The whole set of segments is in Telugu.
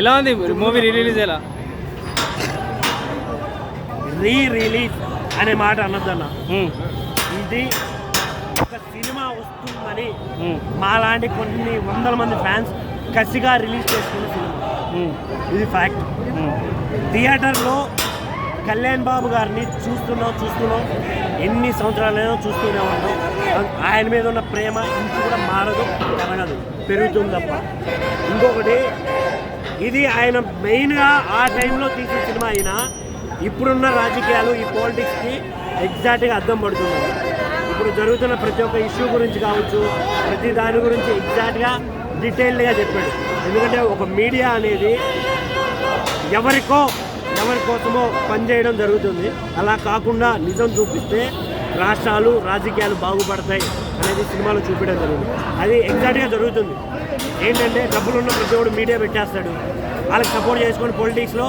ఎలా ఉంది మూవీ రిలీజ్ ఎలా? రీ రిలీజ్ అనే మాట అనొద్దన్న ఉమ్, ఇది ఒక సినిమా వస్తుందని మాలాంటి కొన్ని వందల మంది ఫ్యాన్స్ కసిగా రిలీజ్ చేసుకున్న సినిమా. ఇది ఫ్యాక్ట్. థియేటర్లో కళ్యాణ్ బాబు గారిని చూస్తున్నాం చూస్తున్నాం. ఎన్ని సంవత్సరాలైనా చూస్తూనే ఉన్నాం. ఆయన మీద ఉన్న ప్రేమ ఇంటి కూడా మారదు పెరగదు పెరుగుతుంది తప్ప. ఇంకొకటి ఇది ఆయన మెయిన్గా ఆ టైంలో తీసిన సినిమా అయినా ఇప్పుడున్న రాజకీయాలు ఈ పాలిటిక్స్కి ఎగ్జాక్ట్గా అర్థం పడుతుంది. ఇప్పుడు జరుగుతున్న ప్రతి ఒక్క ఇష్యూ గురించి కావచ్చు ప్రతి దాని గురించి ఎగ్జాక్ట్గా డీటెయిల్డ్గా చెప్పాడు. ఎందుకంటే ఒక మీడియా అనేది ఎవరికో ఎవరి కోసమో పనిచేయడం జరుగుతుంది. అలా కాకుండా నిజం చూపిస్తే రాష్ట్రాలు రాజకీయాలు బాగుపడతాయి అనేది సినిమాలో చూపించడం జరుగుతుంది అది ఎగ్జాక్ట్గా జరుగుతుంది. ఏంటంటే డబ్బులు ఉన్న ప్రతి ఒక్కడు మీడియా పెట్టేస్తాడు. వాళ్ళకి సపోర్ట్ చేసుకొని పొలిటిక్స్లో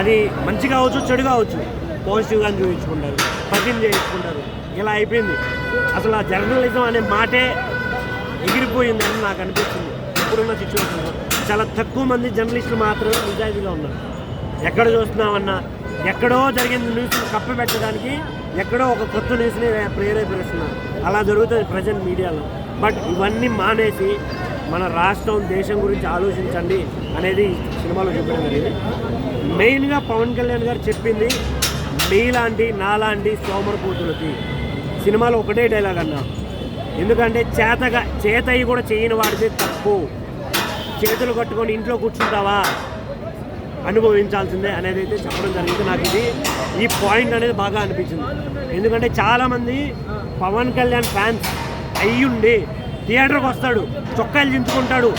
అది మంచి కావచ్చు చెడు కావచ్చు పాజిటివ్గా చూపించుకుంటారు పద్యం చేయించుకుంటారు. ఇలా అయిపోయింది. అసలు ఆ జర్నలిజం అనే మాటే ఎగిరిపోయిందని నాకు అనిపిస్తుంది. ఇప్పుడున్న సిచ్యువేషన్లో చాలా తక్కువ మంది జర్నలిస్టులు మాత్రమే నిజాయితీగా ఉన్నారు. ఎక్కడ చూస్తున్నామన్నా ఎక్కడో జరిగిన న్యూస్ కప్ప పెట్టడానికి ఎక్కడో ఒక కొత్త న్యూస్ని ప్రేరేపిస్తున్నారు అలా జరుగుతుంది ప్రజెంట్ మీడియాలో. బట్ ఇవన్నీ మానేసి మన రాష్ట్రం దేశం గురించి ఆలోచించండి అనేది సినిమాలో చెప్పడం జరిగింది. మెయిన్గా పవన్ కళ్యాణ్ గారు చెప్పింది మీలాంటి నాలాంటి సోమరపోతులకి. సినిమాలో ఒకటే డైలాగ్ అన్నా. ఎందుకంటే చేతగా చేతయి కూడా చేయని వాడితే తప్పు. చేతులు కట్టుకొని ఇంట్లో కూర్చుంటావా? అనుభవించాల్సిందే అనేది అయితే చెప్పడం జరిగింది. నాకు ఇది ఈ పాయింట్ అనేది బాగా అనిపించింది. ఎందుకంటే చాలామంది పవన్ కళ్యాణ్ ఫ్యాన్స్ అయ్యుండి థియేటర్కి వస్తాడు చొక్కాలు చించుకుంటాడు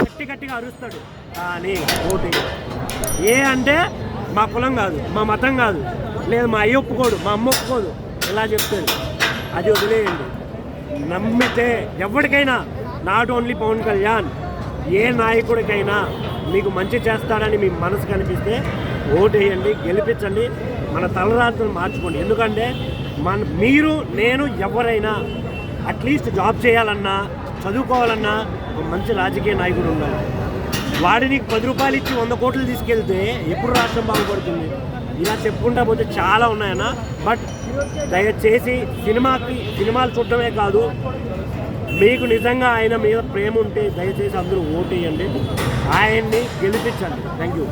గట్టి గట్టిగా అరుస్తాడు. కానీ ఓటింగ్ ఏ అంటే మా కులం కాదు మా మతం కాదు. లేదు మా అయ్య ఒప్పుకోడు మా అమ్మ ఒప్పుకోదు. ఇలా చెప్తుంది అది వదిలేయండి. నమ్మితే ఎవరికైనా నాట్ ఓన్లీ పవన్ కళ్యాణ్ ఏ నాయకుడికైనా మీకు మంచి చేస్తాడని మీ మనసు కనిపిస్తే ఓటేయండి గెలిపించండి మన తలరాత్రులు మార్చుకోండి. ఎందుకంటే మన మీరు నేను ఎవరైనా అట్లీస్ట్ జాబ్ చేయాలన్నా చదువుకోవాలన్నా ఒక మంచి రాజకీయ నాయకుడు ఉండాలి. వాడిని పది రూపాయలు ఇచ్చి వంద కోట్లు తీసుకెళ్తే ఎప్పుడు రాష్ట్రం బాగుపడుతుంది? ఇలా చెప్పుకుంటా పోతే చాలా ఉన్నాయన్న. బట్ దయచేసి సినిమాకి సినిమాలు చూడటమే కాదు మీకు నిజంగా ఆయన మీద ప్రేమ ఉంటే దయచేసి అందరూ ఓటేయండి ఆయన్ని గెలిపించండి. Thank you